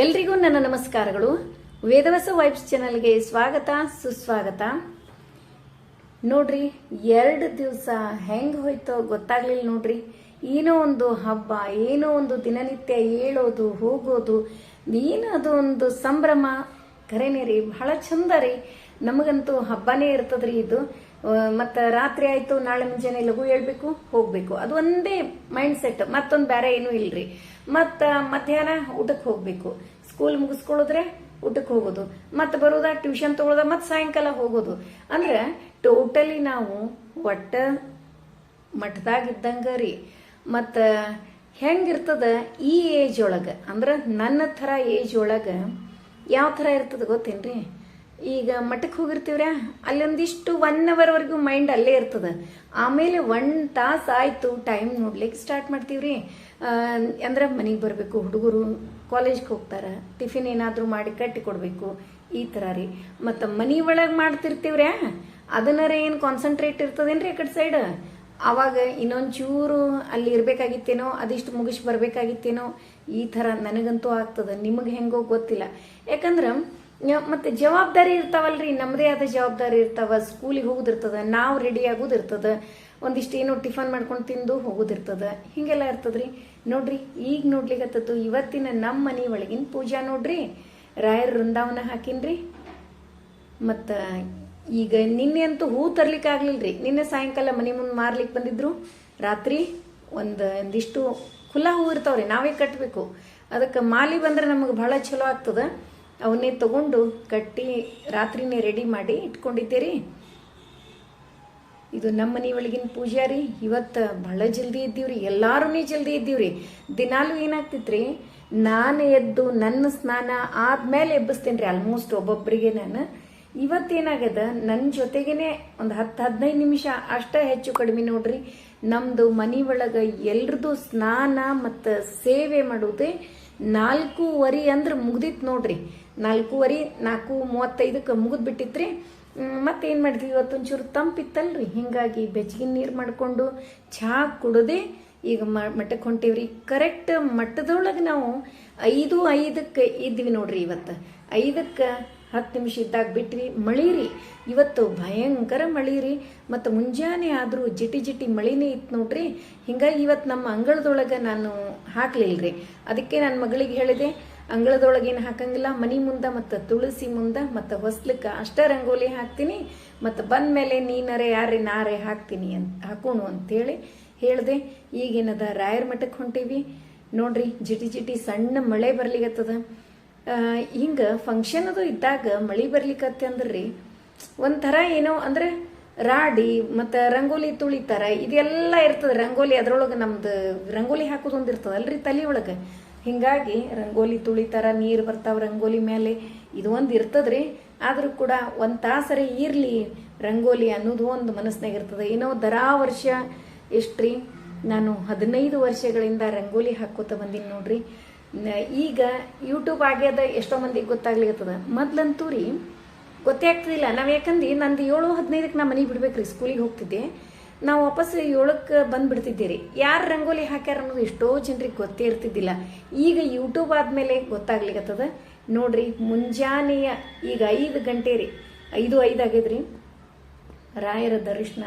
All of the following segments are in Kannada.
ಎಲ್ರಿಗೂ ನನ್ನ ನಮಸ್ಕಾರಗಳು. ವೇದವಸ ವೈಬ್ಸ್ ಚಾನಲ್ಗೆ ಸ್ವಾಗತ, ಸುಸ್ವಾಗತ. ನೋಡ್ರಿ, ಎರಡು ದಿವಸ ಹೆಂಗೆ ಹೋಯ್ತೋ ಗೊತ್ತಾಗ್ಲಿಲ್ಲ ನೋಡ್ರಿ. ಏನೋ ಒಂದು ಹಬ್ಬ, ಏನೋ ಒಂದು ದಿನನಿತ್ಯ ಏಳೋದು ಹೋಗೋದು, ಏನೋ ಅದು ಒಂದು ಸಂಭ್ರಮ. ಕರೆನೇ ರೀ ಬಹಳ ಚಂದ ರೀ. ನಮಗಂತೂ ಹಬ್ಬನೇ ಇರ್ತದ್ರಿ ಇದು. ಮತ್ತು ರಾತ್ರಿ ಆಯ್ತು, ನಾಳೆ ಮುಂಜಾನೆ ಲಘು ಹೇಳ್ಬೇಕು, ಹೋಗಬೇಕು. ಅದು ಒಂದೇ ಮೈಂಡ್ ಸೆಟ್, ಮತ್ತೊಂದು ಬೇರೆ ಏನೂ ಇಲ್ರಿ. ಮತ್ತು ಮಧ್ಯಾಹ್ನ ಊಟಕ್ಕೆ ಹೋಗ್ಬೇಕು. ಸ್ಕೂಲ್ ಮುಗಿಸ್ಕೊಳ್ಳೋದ್ರೆ ಊಟಕ್ಕೆ ಹೋಗೋದು. ಮತ್ತೆ ಬರೋದ ಟ್ಯೂಷನ್ ತಗೊಳೋದ ಮತ್ತೆ ಸಾಯಂಕಾಲ ಹೋಗೋದು. ಅಂದ್ರೆ ಟೋಟಲಿ ನಾವು ಒಟ್ಟ ಮಠದಾಗಿದ್ದಂಗ ರೀ. ಮತ್ತು ಹೆಂಗಿರ್ತದ ಈ ಏಜ್ ಒಳಗೆ, ಅಂದ್ರೆ ನನ್ನ ಥರ ಏಜ್ ಒಳಗೆ ಯಾವ ಥರ ಇರ್ತದ ಗೊತ್ತೇನ್ರಿ? ಈಗ ಮಠಕ್ಕೆ ಹೋಗಿರ್ತೀವ್ರ ಅಲ್ಲೊಂದಿಷ್ಟು ಒನ್ ಅವರ್ವರೆಗೂ ಮೈಂಡ್ ಅಲ್ಲೇ ಇರ್ತದ. ಆಮೇಲೆ ಒನ್ ತಾಸು ಆಯ್ತು ಟೈಮ್ ನೋಡ್ಲಿಕ್ಕೆ ಸ್ಟಾರ್ಟ್ ಮಾಡ್ತೀವ್ರಿ. ಅಂದ್ರೆ ಮನೆಗೆ ಬರಬೇಕು, ಹುಡುಗರು ಕಾಲೇಜ್ಗೆ ಹೋಗ್ತಾರೆ ಟಿಫಿನ್ ಏನಾದರೂ ಮಾಡಿ ಕಟ್ಟಿ ಕೊಡಬೇಕು, ಈ ಥರ ರೀ. ಮತ್ತು ಮನೆ ಒಳಗೆ ಮಾಡ್ತಿರ್ತೀವ್ರ್ಯಾ? ಅದನ್ನಾರ ಏನು ಕಾನ್ಸಂಟ್ರೇಟ್ ಇರ್ತದೇನ್ರಿ ಆ ಕಡೆ ಸೈಡ್ ಆವಾಗ ಇನ್ನೊಂದು ಚೂರು ಅಲ್ಲಿ ಇರಬೇಕಾಗಿತ್ತೇನೋ, ಅದಿಷ್ಟು ಮುಗಿಸಿ ಬರಬೇಕಾಗಿತ್ತೇನೋ, ಈ ಥರ ನನಗಂತೂ ಆಗ್ತದೆ. ನಿಮಗೆ ಹೆಂಗೋ ಗೊತ್ತಿಲ್ಲ. ಯಾಕಂದ್ರೆ ಮತ್ತು ಮತ್ತೆ ಜವಾಬ್ದಾರಿ ಇರ್ತಾವಲ್ರಿ ನಮ್ಮದೇ ಆದ ಜವಾಬ್ದಾರಿ ಇರ್ತಾವ. ಸ್ಕೂಲಿಗೆ ಹೋಗೋದಿರ್ತದೆ, ನಾವು ರೆಡಿ ಆಗೋದಿರ್ತದ. ಒಂದಿಷ್ಟು ಏನೋ ಟಿಫನ್ ಮಾಡ್ಕೊಂಡು ತಿಂದು ಹೋಗೋದಿರ್ತದ. ಹಿಂಗೆಲ್ಲ ಇರ್ತದ್ರಿ. ನೋಡ್ರಿ, ಈಗ ನೋಡ್ಲಿಕ್ಕತ್ತದ್ದು ಇವತ್ತಿನ ನಮ್ಮ ಮನೆ ಒಳಗಿನ ಪೂಜಾ ನೋಡ್ರಿ. ರಾಯರ ವೃಂದಾವನ ಹಾಕಿನ್ರಿ. ಮತ್ತು ಈಗ ನಿನ್ನೆ ಅಂತೂ ಹೂ ತರ್ಲಿಕ್ಕೆ ಆಗ್ಲಿಲ್ರಿ. ನಿನ್ನೆ ಸಾಯಂಕಾಲ ಮನೆ ಮುಂದೆ ಮಾರ್ಲಿಕ್ಕೆ ಬಂದಿದ್ರು. ರಾತ್ರಿ ಒಂದು, ಒಂದಿಷ್ಟು ಖುಲ್ಲಾ ಹೂ ಇರ್ತಾವ್ರಿ, ನಾವೇ ಕಟ್ಟಬೇಕು ಅದಕ್ಕೆ ಮಾಲಿ ಬಂದ್ರೆ ನಮಗೆ ಬಹಳ ಚಲೋ ಆಗ್ತದ. ಅವನ್ನೇ ತಗೊಂಡು ಕಟ್ಟಿ ರಾತ್ರಿನೇ ರೆಡಿ ಮಾಡಿ ಇಟ್ಕೊಂಡಿದ್ದೀರಿ. ಇದು ನಮ್ಮ ಮನೆ ಒಳಗಿನ ಪೂಜಾರಿ ಇವತ್ತು ಬಹಳ ಜಲ್ದಿ ಇದ್ದೀವ್ರಿ ಎಲ್ಲಾರೂ ಜಲ್ದಿ ಇದ್ದೀವ್ರಿ ದಿನಾಲು ಏನಾಗ್ತಿತ್ರಿ, ನಾನು ಎದ್ದು ನನ್ನ ಸ್ನಾನ ಆದ್ಮೇಲೆ ಎಬ್ಬಿಸ್ತೇನೆ ರೀ ಆಲ್ಮೋಸ್ಟ್ ಒಬ್ಬೊಬ್ಬರಿಗೆ ನಾನು. ಇವತ್ತೇನಾಗದ ನನ್ನ ಜೊತೆಗೇನೆ ಒಂದು ಹತ್ತು ಹದಿನೈದು ನಿಮಿಷ ಅಷ್ಟ ಹೆಚ್ಚು ಕಡಿಮೆ ನೋಡ್ರಿ. ನಮ್ಮದು ಮನೆ ಒಳಗೆ ಎಲ್ರದ್ದು ಸ್ನಾನ ಮತ್ತು ಸೇವೆ ಮಾಡೋದೇ ನಾಲ್ಕೂವರೆ ಅಂದ್ರೆ ಮುಗ್ದಿತ್ತು ನೋಡ್ರಿ. ನಾಲ್ಕೂವರೆ, ನಾಲ್ಕು ಮೂವತ್ತೈದಕ್ಕೆ ಮುಗಿದ್ ಬಿಟ್ಟಿತ್ರಿ ಮತ್ತೇನು ಮಾಡಿದ್ವಿ? ಇವತ್ತೊಂಚೂರು ತಂಪಿತ್ತಲ್ರಿ. ಹಿಂಗಾಗಿ ಬೆಚ್ಚಗಿನ ನೀರು ಮಾಡಿಕೊಂಡು ಚಹಾ ಕುಡದೆ ಈಗ ಮಠಕ್ಕೆ ಹೊಂಟೀವ್ರಿ. ಕರೆಕ್ಟ್ ಮಟ್ಟದೊಳಗೆ ನಾವು ಐದು, ಐದಕ್ಕೆ ಇದ್ವಿ ನೋಡ್ರಿ ಇವತ್ತು. ಐದಕ್ಕೆ ಹತ್ತು ನಿಮಿಷ ಇದ್ದಾಗ ಬಿಟ್ವಿ. ಮಳಿ ರೀ ಇವತ್ತು ಭಯಂಕರ ಮಳಿ ರೀ ಮತ್ತು ಮುಂಜಾನೆ ಆದರೂ ಜಿಟಿ ಜಿಟಿ ಮಳಿನೇ ಇತ್ತು ನೋಡ್ರಿ. ಹಿಂಗಾಗಿ ಇವತ್ತು ನಮ್ಮ ಅಂಗಳದೊಳಗೆ ನಾನು ಹಾಕ್ಲಿಲ್ಲ ರೀ ಅದಕ್ಕೆ ನನ್ನ ಮಗಳಿಗೆ ಹೇಳಿದೆ ಅಂಗಳದೊಳಗೆ ಏನು ಹಾಕಂಗಿಲ್ಲ, ಮನಿ ಮುಂದೆ ಮತ್ತು ತುಳಸಿ ಮುಂದೆ ಮತ್ತು ಹೊಸ್ಲಕ್ಕೆ ಅಷ್ಟೇ ರಂಗೋಲಿ ಹಾಕ್ತೀನಿ. ಮತ್ತು ಬಂದ ಮೇಲೆ ನೀನರೆ ಯಾರೇ ನಾರೇ ಹಾಕ್ತೀನಿ ಅಂತ ಹಾಕೋಣು ಅಂತೇಳಿ ಹೇಳಿದೆ. ಈಗೇನದ ರಾಯರ ಮಠಕ್ಕೆ ಹೊಂಟೀವಿ. ನೋಡ್ರಿ, ಜಿಟಿ ಜಿಟಿ ಸಣ್ಣ ಮಳೆ ಬರ್ಲಿಕ್ಕತ್ತದ ಹಿಂಗೆ ಫಂಕ್ಷನ್ ಅದು ಇದ್ದಾಗ ಮಳೆ ಬರ್ಲಿಕತ್ತೆ ಅಂದ್ರಿ. ಒಂಥರ ಏನೋ ಅಂದ್ರೆ ರಾಡಿ ಮತ್ತು ರಂಗೋಲಿ ತುಳಿತಾರ ಇದೆಲ್ಲ ಇರ್ತದೆ. ರಂಗೋಲಿ ಅದರೊಳಗೆ ನಮ್ದು ರಂಗೋಲಿ ಹಾಕೋದೊಂದು ಇರ್ತದಲ್ರಿ ತಲೆ ಒಳಗೆ. ಹಿಂಗಾಗಿ ರಂಗೋಲಿ ತುಳಿತಾರ, ನೀರು ಬರ್ತಾವೆ ರಂಗೋಲಿ ಮೇಲೆ ಇದು ಒಂದು ಇರ್ತದ್ರಿ, ಆದರೂ ಕೂಡ ಒಂದು ತಾಸರೆ ಇರಲಿ ರಂಗೋಲಿ ಅನ್ನೋದು ಒಂದು ಮನಸ್ಸಿನಾಗ ಇರ್ತದೆ. ಏನೋ ದರಾ ವರ್ಷ ಎಷ್ಟ್ರಿ? ನಾನು ಹದಿನೈದು ವರ್ಷಗಳಿಂದ ರಂಗೋಲಿ ಹಾಕೋತ ಬಂದೀನಿ ನೋಡ್ರಿ. ಈಗ ಯೂಟ್ಯೂಬ್ ಆಗ್ಯದ ಎಷ್ಟೋ ಮಂದಿಗೆ ಗೊತ್ತಾಗ್ಲಿಕತ್ತದ. ಮೊದ್ಲಂತೂ ರೀ, ಗೊತ್ತೇ ಆಗ್ತಿಲ್ಲ ನಾವು ಯಾಕಂದ್ರೆ ನಂದು ಏಳು ಹದಿನೈದಕ್ಕೆ ನಾ ಮನೆಗೆ ಬಿಡ್ಬೇಕ್ರಿ, ಸ್ಕೂಲಿಗೆ ಹೋಗ್ತಿದ್ದೆ. ನಾವು ವಾಪಸ್ ಏಳಕ್ಕೆ ಬಂದ್ಬಿಡ್ತಿದ್ದೆ ರೀ ಯಾರು ರಂಗೋಲಿ ಹಾಕ್ಯಾರ ಅನ್ನೋದು ಎಷ್ಟೋ ಜನರಿಗೆ ಗೊತ್ತೇ ಇರ್ತಿದ್ದಿಲ್ಲ. ಈಗ ಯೂಟ್ಯೂಬ್ ಆದಮೇಲೆ ಗೊತ್ತಾಗ್ಲಿಕತ್ತದ. ನೋಡ್ರಿ, ಮುಂಜಾನೆಯ ಈಗ ಐದು ಗಂಟೆ ರೀ ಐದು ಐದು ಆಗಿದ್ರಿ. ರಾಯರ ದರ್ಶನ,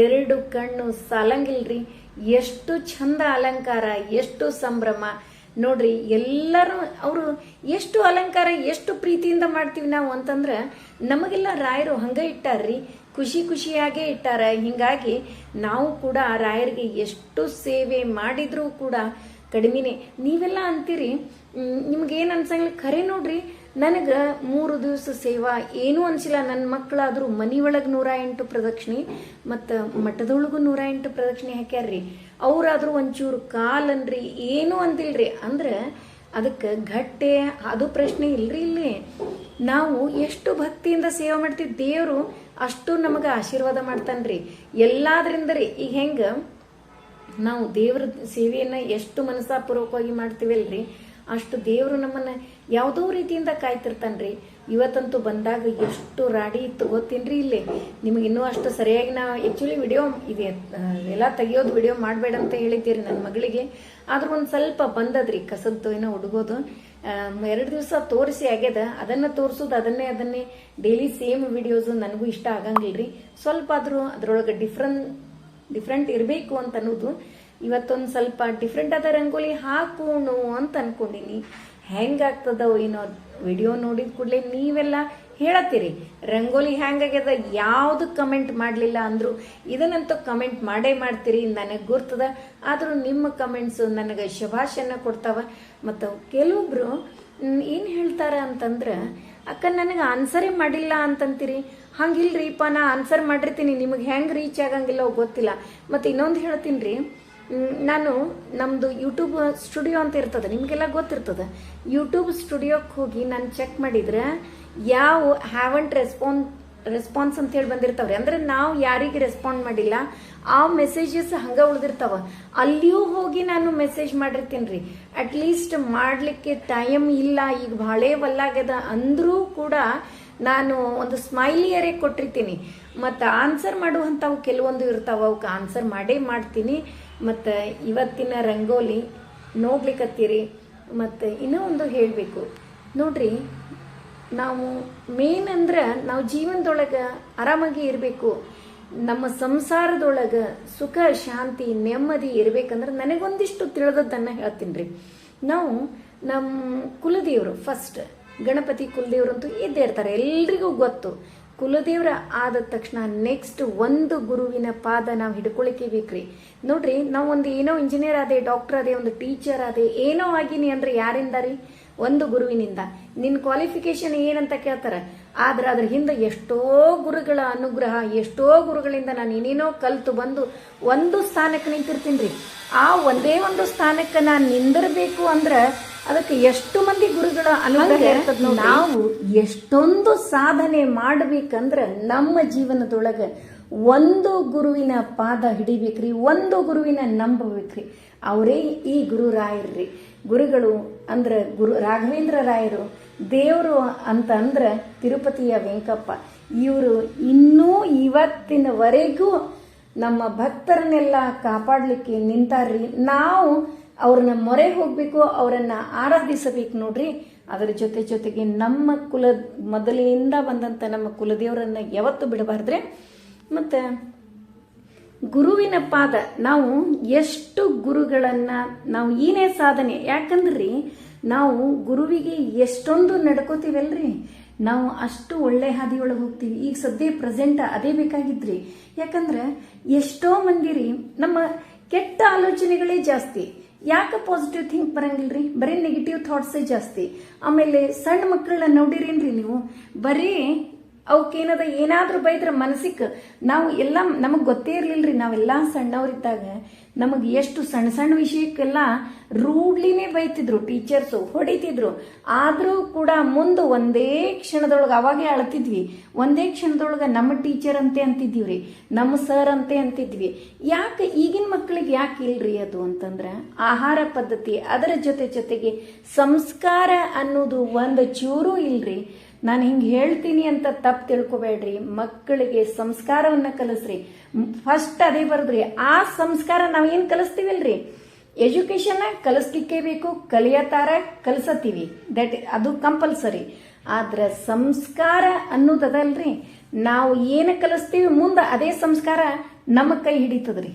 ಎರಡು ಕಣ್ಣು ಸಾಲಂಗಿಲ್ರಿ. ಎಷ್ಟು ಚಂದ ಅಲಂಕಾರ, ಎಷ್ಟು ಸಂಭ್ರಮ. ನೋಡ್ರಿ, ಎಲ್ಲರೂ ಅವರು ಎಷ್ಟು ಅಲಂಕಾರ, ಎಷ್ಟು ಪ್ರೀತಿಯಿಂದ ಮಾಡ್ತೀವಿ ನಾವು ಅಂತಂದ್ರೆ, ನಮಗೆಲ್ಲ ರಾಯರು ಹಂಗ ಇಟ್ಟಾರ್ರಿ. ಖುಷಿ ಖುಷಿಯಾಗೆ ಇಟ್ಟಾರ. ಹಿಂಗಾಗಿ ನಾವು ಕೂಡ ರಾಯರಿಗೆ ಎಷ್ಟು ಸೇವೆ ಮಾಡಿದ್ರೂ ಕೂಡ ಕಡಿಮೆ ನೀವೆಲ್ಲ ಅಂತೀರಿ ನಿಮ್ಗೇನು ಅನ್ಸಂಗಿಲ್ಲ. ಖರೆ ನೋಡ್ರಿ, ನನಗೆ ಮೂರು ದಿವಸ ಸೇವಾ ಏನೂ ಅನಿಸಿಲ್ಲ. ನನ್ನ ಮಕ್ಕಳಾದರೂ ಒಳಗೆ ನೂರ ಎಂಟು ಪ್ರದಕ್ಷಿಣೆ ಮತ್ತು ಮಠದೊಳಗೂ ನೂರ ಎಂಟು ಪ್ರದಕ್ಷಿಣೆ ಹಾಕ್ಯಾರ್ರಿ. ಅವರಾದರೂ ಒಂಚೂರು ಕಾಲನ್ರಿ, ಏನೂ ಅಂತಿಲ್ರಿ. ಅಂದ್ರೆ ಅದಕ್ಕೆ ಘಟ್ಟೆ, ಅದು ಪ್ರಶ್ನೆ ಇಲ್ರಿ ಇಲ್ಲಿ. ನಾವು ಎಷ್ಟು ಭಕ್ತಿಯಿಂದ ಸೇವೆ ಮಾಡ್ತೀವಿ. ದೇವರು ಅಷ್ಟು ನಮಗೆ ಆಶೀರ್ವಾದ ಮಾಡ್ತಾನ್ರಿ. ಎಲ್ಲಾದ್ರಿಂದ ರೀ ಈಗ ಹೆಂಗೆ ನಾವು ದೇವ್ರ ಸೇವೆಯನ್ನ ಎಷ್ಟು ಮನಸ್ಸಾಪೂರ್ವಕವಾಗಿ ಮಾಡ್ತೀವಲ್ರಿ. ಅಷ್ಟು ದೇವರು ನಮ್ಮನ್ನ ಯಾವುದೋ ರೀತಿಯಿಂದ ಕಾಯ್ತಿರ್ತಾನ್ರಿ. ಇವತ್ತಂತೂ ಬಂದಾಗ ಎಷ್ಟು ರಾಡಿ ಇತ್ತು ಗೊತ್ತೇನ್ರಿ ಇಲ್ಲಿ. ನಿಮಗೆ ಇನ್ನೂ ಅಷ್ಟು ಸರಿಯಾಗಿ ನಾವು ಆ್ಯಕ್ಚುಲಿ ವಿಡಿಯೋ ಇದೆ ಎಲ್ಲ ತೆಗಿಯೋದು ವಿಡಿಯೋ ಮಾಡಬೇಡ ಅಂತ ಹೇಳಿದ್ದೀರಿ ನನ್ನ ಮಗಳಿಗೆ. ಆದ್ರೂ ಒಂದು ಸ್ವಲ್ಪ ಬಂದದ್ರಿ ಕಸದ್ದು ಏನೋ ಹುಡುಗೋದು ಎರಡು ದಿವಸ ತೋರಿಸಿ ಆಗ್ಯದ. ಅದನ್ನ ತೋರಿಸೋದು ಅದನ್ನೇ ಅದನ್ನೇ. ಡೈಲಿ ಸೇಮ್ ವಿಡಿಯೋಸ್ ನನಗೂ ಇಷ್ಟ ಆಗಂಗಿಲ್ರಿ. ಸ್ವಲ್ಪ ಆದರೂ ಅದರೊಳಗೆ ಡಿಫ್ರೆಂಟ್ ಡಿಫ್ರೆಂಟ್ ಇರಬೇಕು ಅಂತ ಅನ್ನೋದು. ಇವತ್ತೊಂದು ಸ್ವಲ್ಪ ಡಿಫ್ರೆಂಟ್ ಆದ ರಂಗೋಲಿ ಹಾಕೋಣ ಅಂತ ಅನ್ಕೊಂಡಿನಿ. ಹೆಂಗಾಗ್ತದೋ ಏನೋ ವಿಡಿಯೋ ನೋಡಿದ ಕೂಡಲೇ ನೀವೆಲ್ಲ ಹೇಳತ್ತೀರಿ. ರಂಗೋಲಿ ಹ್ಯಾಂಗಾಗ್ಯದ? ಯಾವುದು ಕಮೆಂಟ್ ಮಾಡಲಿಲ್ಲ ಅಂದ್ರು, ಇದನ್ನಂತೂ ಕಮೆಂಟ್ ಮಾಡೇ ಮಾಡ್ತೀರಿ, ನನಗೆ ಗುರ್ತದ. ಆದರೂ ನಿಮ್ಮ ಕಮೆಂಟ್ಸ್ ನನಗೆ ಶುಭಾಶಯನ ಕೊಡ್ತಾವ. ಮತ್ತು ಕೆಲವೊಬ್ರು ಏನು ಹೇಳ್ತಾರೆ ಅಂತಂದ್ರೆ, ಅಕ್ಕ, ನನಗೆ ಆನ್ಸರೇ ಮಾಡಿಲ್ಲ ಅಂತಂತೀರಿ. ಹಂಗಿಲ್ರಿಪ್ಪ, ನಾ ಆನ್ಸರ್ ಮಾಡಿರ್ತೀನಿ, ನಿಮಗೆ ಹೆಂಗೆ ರೀಚ್ ಆಗಂಗಿಲ್ಲ ಗೊತ್ತಿಲ್ಲ. ಮತ್ತು ಇನ್ನೊಂದು ಹೇಳ್ತೀನಿ ರೀ ನಾನು ನಮ್ಮದು ಯೂಟ್ಯೂಬ್ ಸ್ಟುಡಿಯೋ ಅಂತ ಇರ್ತದೆ, ನಿಮಗೆಲ್ಲ ಗೊತ್ತಿರ್ತದೆ. ಯೂಟ್ಯೂಬ್ ಸ್ಟುಡಿಯೋಕ್ಕೆ ಹೋಗಿ ನಾನು ಚೆಕ್ ಮಾಡಿದ್ರೆ ಯಾವ ಹ್ಯಾವಂಟ್ ರೆಸ್ಪಾನ್ ರೆಸ್ಪಾನ್ಸ್ ಅಂತ ಹೇಳಿ ಬಂದಿರ್ತಾವ್ರಿ. ಅಂದ್ರೆ ನಾವು ಯಾರಿಗೆ ರೆಸ್ಪಾಂಡ್ ಮಾಡಿಲ್ಲ, ಆ ಮೆಸೇಜಸ್ ಹಂಗ ಉಳ್ದಿರ್ತಾವ. ಅಲ್ಲಿಯೂ ಹೋಗಿ ನಾನು ಮೆಸೇಜ್ ಮಾಡಿರ್ತೀನಿ ರೀ ಅಟ್ಲೀಸ್ಟ್ ಮಾಡ್ಲಿಕ್ಕೆ ಟೈಮ್ ಇಲ್ಲ, ಈಗ ಭಾಳೇ ವಲ್ಲಾಗ್ಯದ ಅಂದ್ರೂ ಕೂಡ ನಾನು ಒಂದು ಸ್ಮೈಲಿಯರೇ ಕೊಟ್ಟಿರ್ತೀನಿ. ಮತ್ತು ಆನ್ಸರ್ ಮಾಡುವಂಥವು ಕೆಲವೊಂದು ಇರ್ತಾವ ಅವಕ್ಕೆ ಆನ್ಸರ್ ಮಾಡೇ ಮಾಡ್ತೀನಿ. ಮತ್ತು ಇವತ್ತಿನ ರಂಗೋಲಿ ನೋಡ್ಲಿಕ್ಕತ್ತೀರಿ ಮತ್ತು ಇನ್ನೂ ಒಂದು ಹೇಳಬೇಕು. ನೋಡ್ರಿ ನಾವು ಮೇನ್ ಅಂದ್ರೆ ನಾವು ಜೀವನದೊಳಗೆ ಆರಾಮಾಗಿ ಇರಬೇಕು. ನಮ್ಮ ಸಂಸಾರದೊಳಗೆ ಸುಖ, ಶಾಂತಿ, ನೆಮ್ಮದಿ ಇರಬೇಕಂದ್ರೆ ನನಗೊಂದಿಷ್ಟು ತಿಳಿದದ್ದನ್ನು ಹೇಳ್ತೀನಿ ರೀ ನಾವು ನಮ್ಮ ಕುಲದೇವರು ಫಸ್ಟ್ ಗಣಪತಿ ಕುಲದೇವ್ರಂತೂ ಇದ್ದೇ ಇರ್ತಾರೆ, ಎಲ್ರಿಗೂ ಗೊತ್ತು. ಕುಲದೇವ್ರ ಆದ ತಕ್ಷಣ ನೆಕ್ಸ್ಟ್ ಒಂದು ಗುರುವಿನ ಪಾದ ನಾವು ಹಿಡ್ಕೊಳಿಕೆ ಬೇಕ್ರಿ ನೋಡ್ರಿ, ನಾವು ಒಂದು ಏನೋ ಇಂಜಿನಿಯರ್ ಆದೆ ಡಾಕ್ಟರ್ ಆದೆ, ಒಂದು ಟೀಚರ್ ಆದೆ, ಏನೋ ಆಗಿನಿ ಅಂದ್ರೆ ಯಾರಿಂದ ರೀ ಒಂದು ಗುರುವಿನಿಂದ. ನಿನ್ನ ಕ್ವಾಲಿಫಿಕೇಶನ್ ಏನಂತ ಕೇಳ್ತಾರೆ? ಆದ್ರೆ ಅದ್ರ ಹಿಂದೆ ಎಷ್ಟೋ ಗುರುಗಳ ಅನುಗ್ರಹ ಎಷ್ಟೋ ಗುರುಗಳಿಂದ ನಾನು ಏನೇನೋ ಕಲ್ತು ಬಂದು ಒಂದು ಸ್ಥಾನಕ್ಕೆ ನಿಂತಿರ್ತೀನಿ ರೀ ಆ ಒಂದೇ ಒಂದು ಸ್ಥಾನಕ್ಕೆ ನಾನು ನಿಂದಿರಬೇಕು ಅಂದ್ರೆ ಅದಕ್ಕೆ ಎಷ್ಟು ಮಂದಿ ಗುರುಗಳ ಅನುಗ್ರಹ ನಾವು ಎಷ್ಟೊಂದು ಸಾಧನೆ ಮಾಡ್ಬೇಕಂದ್ರ ನಮ್ಮ ಜೀವನದೊಳಗೆ ಒಂದು ಗುರುವಿನ ಪಾದ ಹಿಡಿಬೇಕ್ರಿ ಒಂದು ಗುರುವಿನ ನಂಬಬೇಕ್ರಿ. ಅವರೇ ಈ ಗುರು ರಾಯರ್ರಿ ಗುರುಗಳು ಅಂದ್ರೆ ಗುರು ರಾಘವೇಂದ್ರ ರಾಯರು, ದೇವರು ಅಂತ ಅಂದ್ರೆ ತಿರುಪತಿಯ ವೆಂಕಪ್ಪ. ಇವರು ಇನ್ನೂ ಇವತ್ತಿನವರೆಗೂ ನಮ್ಮ ಭಕ್ತರನ್ನೆಲ್ಲ ಕಾಪಾಡಲಿಕ್ಕೆ ನಿಂತಾರ್ರಿ. ನಾವು ಅವ್ರನ್ನ ಮೊರೆ ಹೋಗ್ಬೇಕು, ಅವರನ್ನ ಆರಾಧಿಸಬೇಕು ನೋಡ್ರಿ. ಅದರ ಜೊತೆ ಜೊತೆಗೆ ನಮ್ಮ ಕುಲ, ಮೊದಲಿನಿಂದ ಬಂದಂತ ನಮ್ಮ ಕುಲದೇವರನ್ನ ಯಾವತ್ತು ಬಿಡಬಾರ್ದ್ರೆ. ಮತ್ತೆ ಗುರುವಿನ ಪಾದ. ನಾವು ಎಷ್ಟು ಗುರುಗಳನ್ನ ನಾವು ಏನೇ ಸಾಧನೆ. ಯಾಕಂದ್ರಿ? ನಾವು ಗುರುವಿಗೆ ಎಷ್ಟೊಂದು ನಡ್ಕೋತೀವಲ್ರಿ? ನಾವು ಅಷ್ಟು ಒಳ್ಳೆ ಹಾದಿಯೊಳಗೆ ಹೋಗ್ತೀವಿ. ಈಗ ಸದ್ಯ ಪ್ರೆಸೆಂಟ್ ಅದೇ ಬೇಕಾಗಿದ್ರಿ. ಯಾಕಂದ್ರೆ ಎಷ್ಟೋ ಮಂದಿರಿ ನಮ್ಮ ಕೆಟ್ಟ ಆಲೋಚನೆಗಳೇ ಜಾಸ್ತಿ. ಯಾಕೆ ಪಾಸಿಟಿವ್ ಥಿಂಕ್ ಬರಂಗಿಲ್ರಿ? ಬರೀ ನೆಗೆಟಿವ್ ಥಾಟ್ಸೇ ಜಾಸ್ತಿ. ಆಮೇಲೆ ಸಣ್ಣ ಮಕ್ಕಳನ್ನ ನೋಡಿರೇನ್ರಿ ನೀವು? ಬರೀ ಅವಕ್ಕೇನದ ಏನಾದ್ರೂ ಬೈದ್ರ ಮನಸ್ಸಿಗೆ ನಾವು ಎಲ್ಲ ನಮಗೆ ಗೊತ್ತೇ ಇರ್ಲಿಲ್ರಿ, ನಾವೆಲ್ಲ ಸಣ್ಣವರಿದ್ದಾಗ ನಮಗೆ ಎಷ್ಟು ಸಣ್ಣ ಸಣ್ಣ ವಿಷಯಕ್ಕೆಲ್ಲ ರೂಡ್ಲಿನೇ ಬೈತಿದ್ರು, ಟೀಚರ್ಸು ಹೊಡಿತಿದ್ರು. ಆದರೂ ಕೂಡ ಮುಂದೆ ಒಂದೇ ಕ್ಷಣದೊಳಗೆ ಅವಾಗೇ ಅಳ್ತಿದ್ವಿ. ಒಂದೇ ಕ್ಷಣದೊಳಗೆ ನಮ್ಮ ಟೀಚರ್ ಅಂತೆ ಅಂತಿದ್ದೀವ್ರಿ, ನಮ್ಮ ಸರ್ ಅಂತೆ ಅಂತಿದ್ವಿ. ಯಾಕೆ ಈಗಿನ ಮಕ್ಕಳಿಗೆ ಯಾಕೆ ಇಲ್ರಿ ಅದು ಅಂತಂದ್ರೆ ಆಹಾರ ಪದ್ಧತಿ ಅದರ ಜೊತೆ ಜೊತೆಗೆ ಸಂಸ್ಕಾರ ಅನ್ನೋದು ಒಂದು ಚೂರು ಇಲ್ರಿ. ನಾನು ಹಿಂಗೆ ಹೇಳ್ತೀನಿ ಅಂತ ತಪ್ಪು ತಿಳ್ಕೊಬೇಡ್ರಿ. ಮಕ್ಕಳಿಗೆ ಸಂಸ್ಕಾರವನ್ನ ಕಲಿಸ್ರಿ. ಫಸ್ಟ್ ಅದೇ ಬರದ್ರಿ. ಆ ಸಂಸ್ಕಾರ ನಾವು ಏನು ಕಲಿಸ್ತೀವಲ್ರಿ? ಎಜುಕೇಶನ್ ಕಲಿಸ್ಲಿಕ್ಕೆ ಬೇಕು, ಕಲಿಯತಾರ ಕಲಿಸತ್ತೀವಿ. ದಟ್ ಅದು ಕಂಪಲ್ಸರಿ ಆದ್ರೆ ಸಂಸ್ಕಾರ ಅನ್ನೋದದಲ್ರಿ ನಾವು ಏನು ಕಲಿಸ್ತೀವಿ ಮುಂದೆ ಅದೇ ಸಂಸ್ಕಾರ ನಮ್ಮ ಕೈ ಹಿಡಿತದ್ರಿ.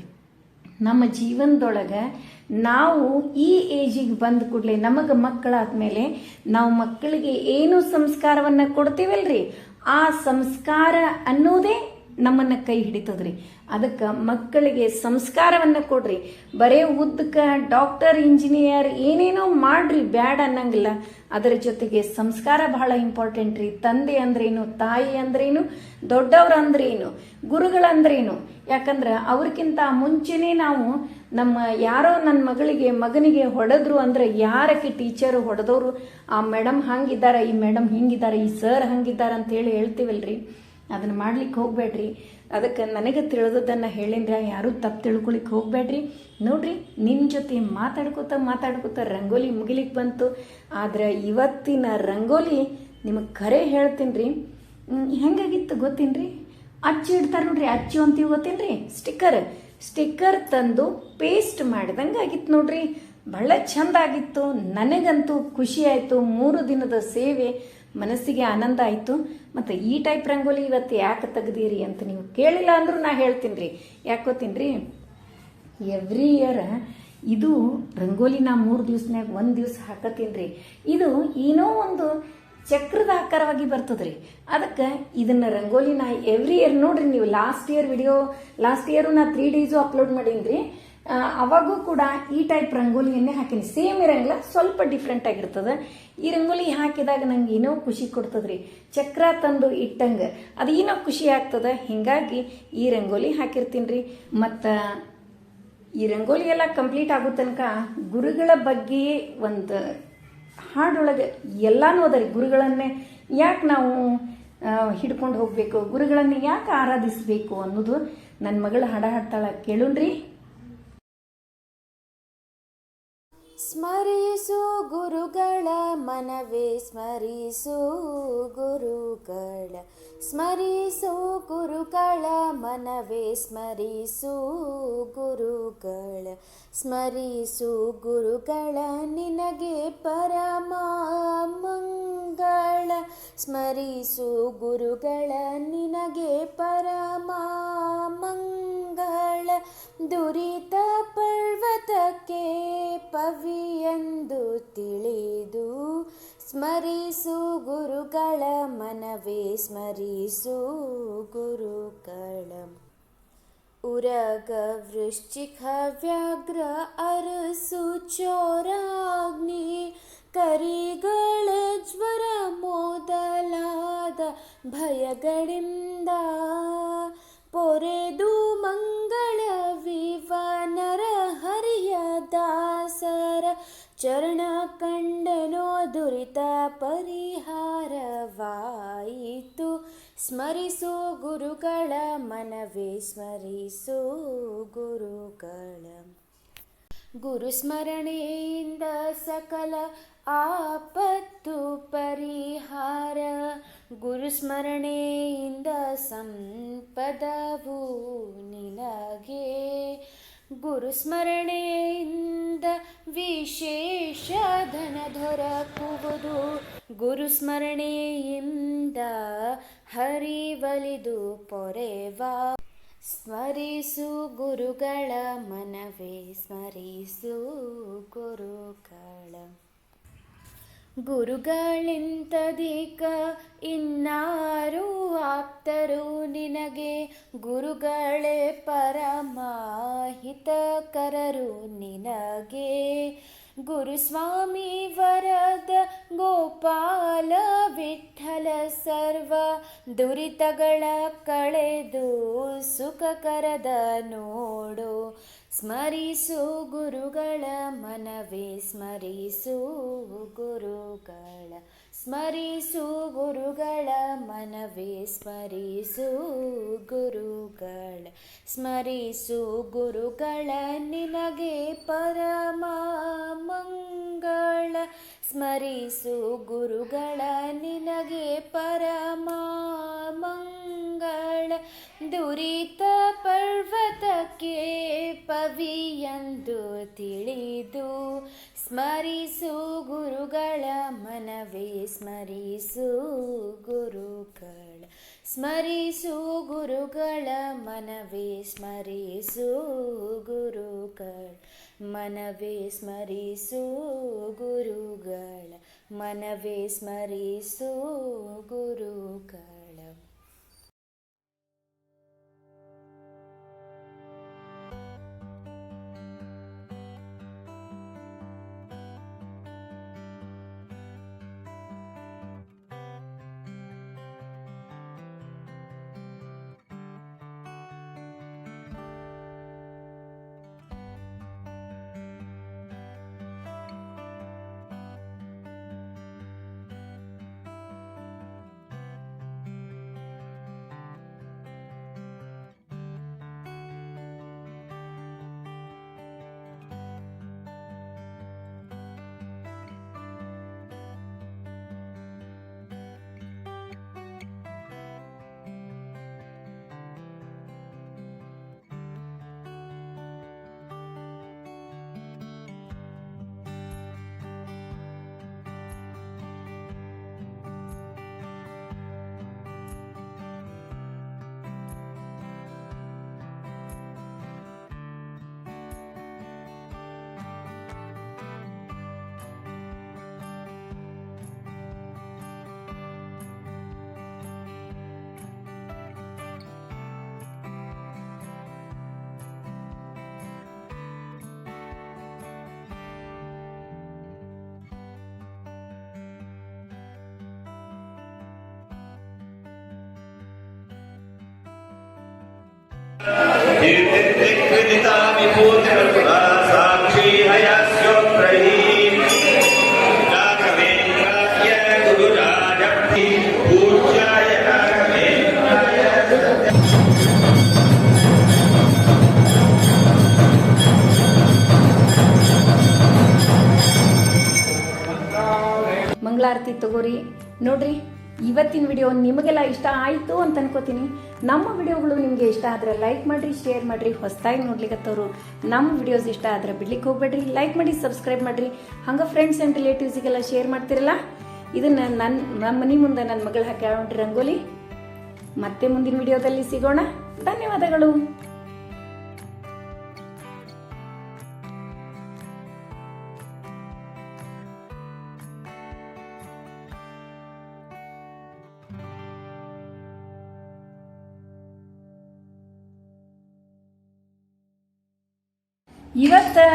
ನಮ್ಮ ಜೀವನದೊಳಗೆ ನಾವು ಈ ಏಜಿಗೆ ಬಂದ ಕೂಡಲೇ ನಮಗೆ ಮಕ್ಕಳಾದ್ಮೇಲೆ ನಾವು ಮಕ್ಕಳಿಗೆ ಏನು ಸಂಸ್ಕಾರವನ್ನ ಕೊಡ್ತೀವಲ್ರಿ? ಆ ಸಂಸ್ಕಾರ ಅನ್ನೋದೇ ನಮ್ಮನ್ನ ಕೈ ಹಿಡಿತದ್ರಿ. ಅದಕ್ಕೆ ಮಕ್ಕಳಿಗೆ ಸಂಸ್ಕಾರವನ್ನ ಕೊಡ್ರಿ. ಬರೇ ಉದ್ದಕ್ಕೆ ಡಾಕ್ಟರ್ ಇಂಜಿನಿಯರ್ ಏನೇನೋ ಮಾಡ್ರಿ, ಬ್ಯಾಡ್ ಅನ್ನಂಗಿಲ್ಲ. ಅದರ ಜೊತೆಗೆ ಸಂಸ್ಕಾರ ಬಹಳ ಇಂಪಾರ್ಟೆಂಟ್ ರೀ. ತಂದೆ ಅಂದ್ರೇನು, ತಾಯಿ ಅಂದ್ರೇನು, ದೊಡ್ಡವ್ರ ಅಂದ್ರೇನು, ಗುರುಗಳಂದ್ರೇನು. ಯಾಕಂದ್ರೆ ಅವ್ರಿಗಿಂತ ಮುಂಚೆನೇ ನಾವು ನಮ್ಮ ಯಾರೋ ನನ್ನ ಮಗಳಿಗೆ, ಮಗನಿಗೆ ಹೊಡೆದ್ರು ಅಂದ್ರೆ ಯಾರಕ್ಕೆ ಟೀಚರ್ ಹೊಡೆದವರು? ಆ ಮೇಡಮ್ ಹಂಗಿದ್ದಾರೆ, ಈ ಮೇಡಮ್ ಹಿಂಗಿದ್ದಾರೆ, ಈ ಸರ್ ಹಂಗಿದ್ದಾರೆ ಅಂತ ಹೇಳಿ ಹೇಳ್ತೀವಲ್ರಿ? ಅದನ್ನ ಮಾಡ್ಲಿಕ್ಕೆ ಹೋಗ್ಬೇಡ್ರಿ. ಅದಕ್ಕೆ ನನಗೆ ತಿಳಿದದನ್ನು ಹೇಳಿದ್ರೆ ಯಾರೂ ತಪ್ಪು ತಿಳ್ಕೊಳಿಕ್ಕೆ ಹೋಗ್ಬೇಡ್ರಿ. ನೋಡ್ರಿ ನಿಮ್ಮ ಜೊತೆ ಮಾತಾಡ್ಕೋತ ಮಾತಾಡ್ಕೋತ ರಂಗೋಲಿ ಮುಗಿಲಿಕ್ಕೆ ಬಂತು. ಆದ್ರೆ ಇವತ್ತಿನ ರಂಗೋಲಿ ನಿಮಗೆ ಖರೆ ಹೇಳ್ತೀನಿ ರೀ ಹೆಂಗಾಗಿತ್ತು ಗೊತ್ತೇನ್ರಿ? ಅಚ್ಚು ಇಡ್ತಾರೆ ನೋಡ್ರಿ, ಅಚ್ಚು ಅಂತೀವಿ ಗೊತ್ತೇನ್ರಿ? ಸ್ಟಿಕ್ಕರ್ ಸ್ಟಿಕ್ಕರ್ ತಂದು ಪೇಸ್ಟ್ ಮಾಡಿದಂಗೆ ಆಗಿತ್ತು ನೋಡ್ರಿ. ಬಹಳ ಚಂದ ಆಗಿತ್ತು. ನನಗಂತೂ ಖುಷಿ ಆಯಿತು. ಮೂರು ದಿನದ ಸೇವೆ ಮನಸ್ಸಿಗೆ ಆನಂದ ಆಯಿತು. ಮತ್ತು ಈ ಟೈಪ್ ರಂಗೋಲಿ ಇವತ್ತು ಯಾಕೆ ತೆಗ್ದೀರಿ ಅಂತ ನೀವು ಕೇಳಿಲ್ಲ ಅಂದರೂ ನಾ ಹೇಳ್ತೀನಿ ರೀ ಯಾಕೋತೀನಿ ರೀ ಎವ್ರಿ ಇಯರ್ ಇದು ರಂಗೋಲಿ ನಾ ಮೂರು ದಿವ್ಸನಾಗ ಒಂದು ದಿವ್ಸ ಹಾಕತ್ತೀನಿ ರೀ ಇದು ಏನೋ ಒಂದು ಚಕ್ರದ ಆಕಾರವಾಗಿ ಬರ್ತದ್ರಿ. ಅದಕ್ಕೆ ಇದನ್ನ ರಂಗೋಲಿ ನಾ ಎವ್ರಿ ಇಯರ್ ನೋಡ್ರಿ ನೀವು last year video last year ನಾ ತ್ರೀ ಡೇಸು ಅಪ್ಲೋಡ್ ಮಾಡೀನಿ ಅವಾಗೂ ಕೂಡ ಈ ಟೈಪ್ ರಂಗೋಲಿಯನ್ನೇ ಹಾಕಿನಿ. ಸೇಮ್ ಇರಂಗಿಲ್ಲ, ಸ್ವಲ್ಪ ಡಿಫ್ರೆಂಟ್ ಆಗಿರ್ತದೆ. ಈ ರಂಗೋಲಿ ಹಾಕಿದಾಗ ನಂಗೆ ಏನೋ ಖುಷಿ ಕೊಡ್ತದ್ರಿ. ಚಕ್ರ ತಂದು ಇಟ್ಟಂಗೆ ಅದು ಏನೋ ಖುಷಿ ಆಗ್ತದೆ. ಹಿಂಗಾಗಿ ಈ ರಂಗೋಲಿ ಹಾಕಿರ್ತೀನಿ ರೀ ಮತ್ತು ಈ ರಂಗೋಲಿ ಎಲ್ಲ ಕಂಪ್ಲೀಟ್ ಆಗೋ ತನಕ ಗುರುಗಳ ಬಗ್ಗೆ ಒಂದು ಹಾಡೊಳಗೆ ಎಲ್ಲಾನು ಅದ ರೀ ಗುರುಗಳನ್ನೇ ಯಾಕೆ ನಾವು ಹಿಡ್ಕೊಂಡು ಹೋಗಬೇಕು? ಗುರುಗಳನ್ನು ಯಾಕೆ ಆರಾಧಿಸಬೇಕು ಅನ್ನೋದು ನನ್ನ ಮಗಳು ಹಾಡ ಹಾಡ್ತಾಳ ಕೇಳುಣ್ರಿ. ಸ್ಮರಿಸು ಗುರುಗಳ ಮನವೇ, ಸ್ಮರಿಸು ಗುರುಗಳ ಸ್ಮರಿಸು ಗುರುಗಳ ಮನವೇ, ಸ್ಮರಿಸು ಗುರುಗಳ ಸ್ಮರಿಸು ಗುರುಗಳ ನಿನಗೆ ಪರಮ ಮಂಗಳ, ಸ್ಮರಿಸು ಗುರುಗಳ ನಿನಗೆ ಪರಮ ಮಂಗಳ ಪರ್ವತಕ್ಕೆ ಪವಿಯೆಂದು ತಿಳಿದು ಸ್ಮರಿಸು ಗುರುಗಳ ಮನವೇ, ಸ್ಮರಿಸು ಗುರುಗಳ ಉರಗ ವೃಶ್ಚಿಕ ವ್ಯಾಘ್ರ ಅರಸು ಚೋರಾಗ್ನಿ ಕರಿಗಳ ಜ್ವರ ಮೊದಲಾದ ಭಯಗಳಿಂದ ಪೊರೆದು ಮಂಗಳ ದಾಸರ ಚರಣ ಕಂಡನೋ ದುರಿತ ಪರಿಹಾರವಾಯಿತು ಸ್ಮರಿಸು ಗುರುಗಳ ಮನವೇ, ಸ್ಮರಿಸು ಗುರುಗಳ. ಗುರುಸ್ಮರಣೆಯಿಂದ ಸಕಲ ಆಪತ್ತು ಪರಿಹಾರ. ಗುರುಸ್ಮರಣೆಯಿಂದ ಸಂಪದವು ನಿನಗೆ. ಗುರುಸ್ಮರಣೆಯಿಂದ ವಿಶೇಷ ಧನ ದೊರಕುವುದು. ಗುರುಸ್ಮರಣೆಯಿಂದ ಹರಿವಲಿದು ಪೊರೆವಾ. ಸ್ಮರಿಸು ಗುರುಗಳ ಮನವೇ ಸ್ಮರಿಸು ಗುರುಗಳ ಗುರುಗಳಿಂತದೀಕ ಇನ್ನಾರು ಆಪ್ತರು ನಿನಗೆ ಗುರುಗಳೇ ಪರಮಾಹಿತಕರರು ನಿನಗೆ. ಗುರುಸ್ವಾಮಿ ವರದ ಗೋಪಾಲ ವಿಠಲ ಸರ್ವ ದುರಿತಗಳ ಕಳೆದು ಸುಖಕರದ ನೋಡು. ಸ್ಮರಿಸು ಗುರುಗಳ ಮನವೇ, ಸ್ಮರಿಸು ಗುರುಗಳ ಸ್ಮರಿಸು ಗುರುಗಳ ಮನವೇ, ಸ್ಮರಿಸು ಗುರುಗಳ ಸ್ಮರಿಸು ಗುರುಗಳ ನಿನಗೆ ಪರಮ ಮಂಗಳ, ಸ್ಮರಿಸು ಗುರುಗಳ ನಿನಗೆ ಸ್ಮರಿಸು ಗುರುಗಳ. ಸ್ಮರಿಸು ಗುರುಗಳ ಮನವೇ ಸ್ಮರಿಸು ಗುರುಗಳ. ಮನವೇ ಸ್ಮರಿಸು ಗುರುಗಳ. ಮನವೇ ಸ್ಮರಿಸು ಗುರುಗಳ. ಮಂಗಳಾರತಿ ತಗೋರಿ. ನೋಡ್ರಿ ಇವತ್ತಿನ ವಿಡಿಯೋ ನಿಮಗೆಲ್ಲ ಇಷ್ಟ ಆಯಿತು ಅಂತ ಅನ್ಕೋತೀನಿ. ನಮ್ಮ ವಿಡಿಯೋಗಳು ನಿಮಗೆ ಇಷ್ಟ ಆದರೆ ಲೈಕ್ ಮಾಡಿರಿ, ಶೇರ್ ಮಾಡಿರಿ, ಹೊಸದಾಗಿ ನೋಡ್ಲಿಕ್ಕೆತ್ತವರು ನಮ್ಮ ವಿಡಿಯೋಸ್ ಇಷ್ಟ ಆದರೆ ಬಿಡ್ಲಿಕ್ಕೆ ಹೋಗ್ಬೇಡ್ರಿ. ಲೈಕ್ ಮಾಡಿ, ಸಬ್ಸ್ಕ್ರೈಬ್ ಮಾಡಿರಿ. ಹಂಗೆ ಫ್ರೆಂಡ್ಸ್ ಆ್ಯಂಡ್ ರಿಲೇಟಿವ್ಸಿಗೆಲ್ಲ ಶೇರ್ ಮಾಡ್ತಿರಲ್ಲ? ಇದನ್ನು ನನ್ನ ನಮ್ಮ ಮನೆ ಮುಂದೆ ನನ್ನ ಮಗಳು ಹಾಕಿ ರಂಗೋಲಿ. ಮತ್ತೆ ಮುಂದಿನ ವಿಡಿಯೋದಲ್ಲಿ ಸಿಗೋಣ. ಧನ್ಯವಾದಗಳು.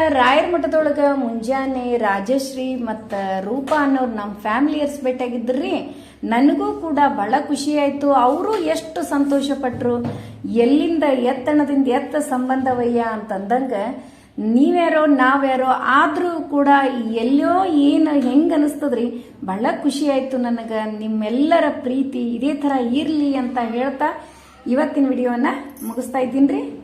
ರಾಯರ ಮಠದೊಳಗ ಮುಂಜಾನೆ ರಾಜಶ್ರೀ ಮತ್ತ ರೂಪಾ ಅನ್ನೋರು ನಮ್ಮ ಫ್ಯಾಮಿಲಿಯರ್ಸ್ ಭೇಟಿಯಾಗಿದ್ರಿ. ನನಗೂ ಕೂಡ ಬಹಳ ಖುಷಿ ಆಯ್ತು. ಅವರು ಎಷ್ಟು ಸಂತೋಷ ಪಟ್ರು. ಎಲ್ಲಿಂದ ಎತ್ತಣದಿಂದ ಎತ್ತ ಸಂಬಂಧವಯ್ಯ ಅಂತಂದಂಗ ನೀವ್ಯಾರೋ, ನಾವ್ಯಾರೋ ಆದರೂ ಕೂಡ ಎಲ್ಲೋ ಏನು ಹೆಂಗ ಅನಿಸ್ತದ್ರಿ. ಬಹಳ ಖುಷಿ ಆಯಿತು ನನಗೆ. ನಿಮ್ಮೆಲ್ಲರ ಪ್ರೀತಿ ಇದೇ ತರ ಇರಲಿ ಅಂತ ಹೇಳ್ತಾ ಇವತ್ತಿನ ವಿಡಿಯೋನ ಮುಗಿಸ್ತಾ ಇದ್ದೀನಿ